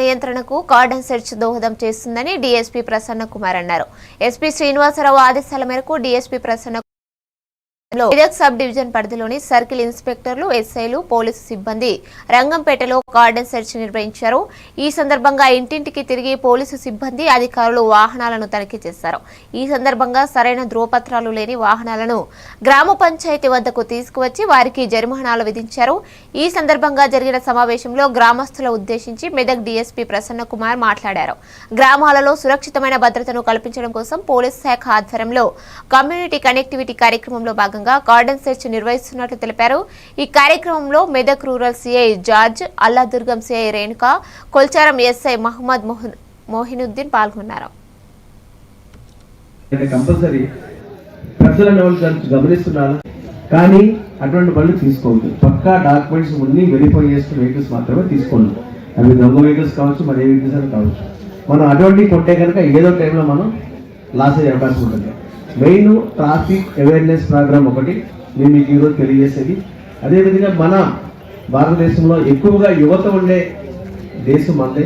నియంత్రణకు cordon search దోహదం చేస్తుందని డీఎస్పీ ప్రసన్న కుమార్ అన్నారు. ఎస్పీ శ్రీనివాసరావు ఆదేశాల మేరకు డీఎస్పీ ప్రసన్న లో మెదక్ సబ్ డివిజన్ పరిధిలోని సర్కిల్ ఇన్స్పెక్టర్లు ఎస్ఐలు పోలీసు సిబ్బంది రంగంపేటలో గార్డెన్ సెర్చ్ నిర్వహించారు. ఈ సందర్భంగా ఇంటింటికి తిరిగి పోలీసు సిబ్బంది అధికారులు వాహనాలను తనిఖీ చేశారు. ఈ సందర్భంగా సరైన ధ్రువపత్రాలు లేని వాహనాలను గ్రామ పంచాయతీ వద్దకు తీసుకువచ్చి వారికి జరిమానాలు విధించారు. ఈ సందర్భంగా జరిగిన సమావేశంలో గ్రామస్తుల ఉద్దేశించి మెదక్ డీఎస్పీ ప్రసన్న కుమార్ మాట్లాడారు. గ్రామాలలో సురక్షితమైన భద్రతను కల్పించడం కోసం పోలీస్ శాఖ ఆధ్వర్యంలో కమ్యూనిటీ కనెక్టివిటీ కార్యక్రమంలో భాగంగా గార్డెన్ సెర్చ్ నిర్వహిస్తున్నట్లు తెలిపారు. ఈ కార్యక్రమంలో Medak rural CI George Alladurgam CI Renuka Kolcharam SI Mohammed Mohinuddin పాల్గొన్నారు. కానీ అటువంటి బండ్లు తీసుకోవద్దు. పక్కా డాక్యుమెంట్స్ అన్ని వెరిఫై చేసుకున్న వెహికల్స్ మాత్రమే తీసుకోండి. అవి దొంగ వెహికల్స్ కావచ్చు మరి ఏ వెహికల్స్ అని కావచ్చు. మనం అటువంటి కొంటే కనుక ఏదో టైంలో మనం లాస్ అయ్యే అవకాశం ఉంటుంది. మెయిన్ ట్రాఫిక్ అవేర్నెస్ ప్రోగ్రామ్ ఒకటి నేను మీకు ఈరోజు తెలియజేసేది. అదేవిధంగా మన భారతదేశంలో ఎక్కువగా యువత ఉండే దేశం మనదే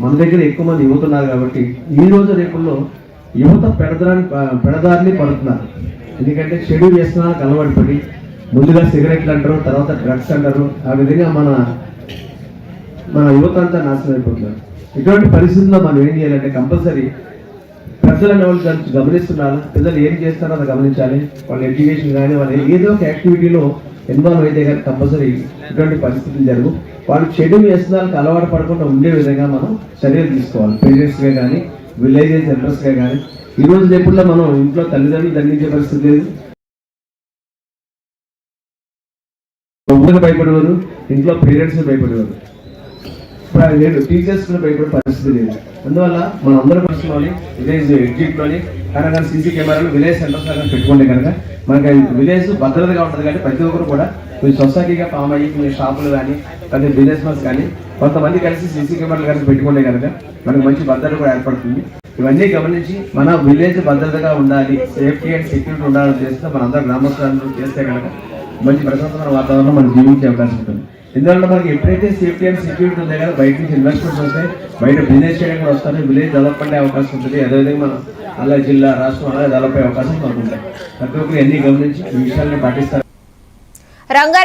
మన దగ్గర ఎక్కువ మంది యువత ఉన్నారు కాబట్టి ఈ రోజు రేపుల్లో యువత పెడదాన్ని పెడదారిని పడుతున్నారు. ఎందుకంటే చెడు వ్యసనాలకు అలవాటు పడి ముందుగా సిగరెట్లు అంటారు తర్వాత డ్రగ్స్ అంటారు. ఆ విధంగా మన మన యువత అంతా నాశనం అయిపోతున్నారు. ఇటువంటి పరిస్థితుల్లో మనం ఏం చేయాలంటే కంపల్సరీ ప్రజల లెవెల్ గమనిస్తున్నారు. పిల్లలు ఏం చేస్తారో అది గమనించాలి. వాళ్ళ ఎడ్యుకేషన్ కానీ వాళ్ళ ఏదో ఒక యాక్టివిటీలో ఇన్వాల్వ్ అయితే కానీ కంపల్సరీ ఇటువంటి పరిస్థితులు జరుగు. వాళ్ళు చెడు వ్యసనాలకు అలవాటు పడకుండా ఉండే విధంగా మనం చర్యలు తీసుకోవాలి. పేరెంట్స్గా కానీ విలేజెస్ సెంటర్స్గా కానీ. ఈ రోజు రేపుల్లో మనం ఇంట్లో తల్లిదండ్రులు దండించే పరిస్థితి లేదు. భయపడేవారు ఇంట్లో పేరెంట్స్ భయపడేవారు. ఇప్పుడు అది లేదు టీచర్స్ కూడా భయపడే పరిస్థితి లేదు. అందువల్ల మనం అందరం పరిస్థితుల్లోని విలేజ్ ఎగ్జిట్లోని కనుక సీసీ కెమెరాలు విలేజ్ సెంటర్స్ కనుక పెట్టుకుంటే కనుక మనకి విలేజ్ భద్రతగా ఉంటుంది కానీ ప్రతి ఒక్కరు కూడా మీ సొసైటీగా ఫామ్ అయ్యి మీ షాపులు కానీ లేదా బిజినెస్ మెన్స్ కానీ కొంతమంది కలిసి సీసీ కెమెరాలు కలిసి పెట్టుకుంటే కనుక మనకు మంచి భద్రత కూడా ఏర్పడుతుంది. ఇవన్నీ గమనించి మన విలేజ్ భద్రతగా ఉండాలి సేఫ్టీ అండ్ సెక్యూరిటీ ఉండాలని చేస్తే మన అందరం గ్రామస్తులందరూ చేస్తే కనుక మంచి ప్రశాంతమైన వాతావరణం మనం జీవించే అవకాశం ఉంటుంది. ఎందుకంటే మనకి ఎప్పుడైతే సేఫ్టీ అండ్ సెక్యూరిటీ ఉందో కదా బయట నుంచి ఇన్వెస్ట్మెంట్స్ వస్తాయి బయట బిజినెస్ చేయడం కూడా వస్తాయి విలేజ్ డెవలప్ అయ్యే అవకాశం ఉంటుంది. అదేవిధంగా మన అలా జిల్లా రాష్ట్రం అలాగే డెవలప్ అయ్యే అవకాశం మనకు ఉంటాయి. ప్రతి ఒక్కరు ఎన్ని గమనించి ఈ విషయాన్ని పాటిస్తారు. రంగారెడ్డి